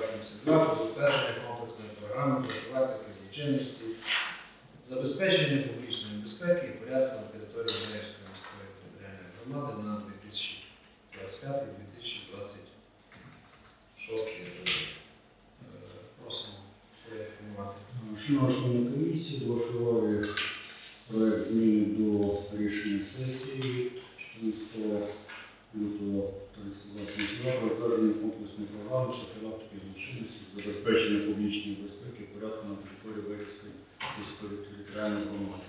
72 про затвердження комплексної програми профілактики забезпечення публічної безпеки і на території на 2025-2026 роки. Е, Просимо до рішення сесії 14 лютого 32 про затвердження комплексної програми профілактики злочинності, забезпечення публічної безпеки порядку на території Верської міської територіальної громади.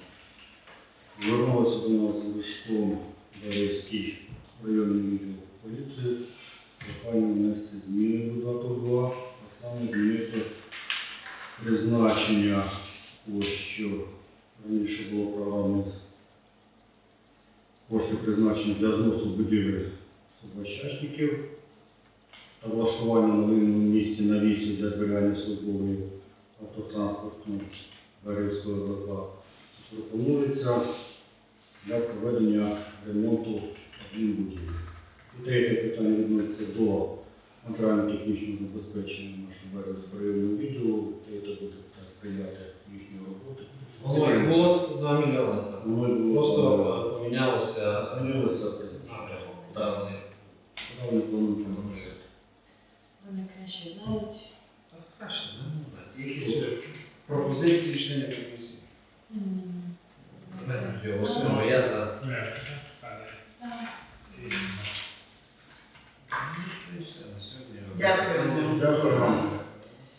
Звернулися до нас листом Березький районний відділ поліції, прохання внести зміни до дату 2, а саме змінити призначення, ось що раніше було програми коштів призначення для зносу будівель собачачників та влаштування на винному місці на вісі для зберігання службової автотранспорту Березького ВК. Пропонується для проведення ремонту адмінбудівлі. І третє питання відноситься до матеріально-технічного забезпечення нашого районного відділу, це буде сприяти їхній роботи. Було, було 2 мільйони там. Воно було Просто помінялося Змінилося. Так, вони планують починають. Так краще, замовляти. Які ж пропозиції рішення комісії? М, Давайте голосуємо. Я за. Ну, і все, на сьогодні. Дякую. Дякую.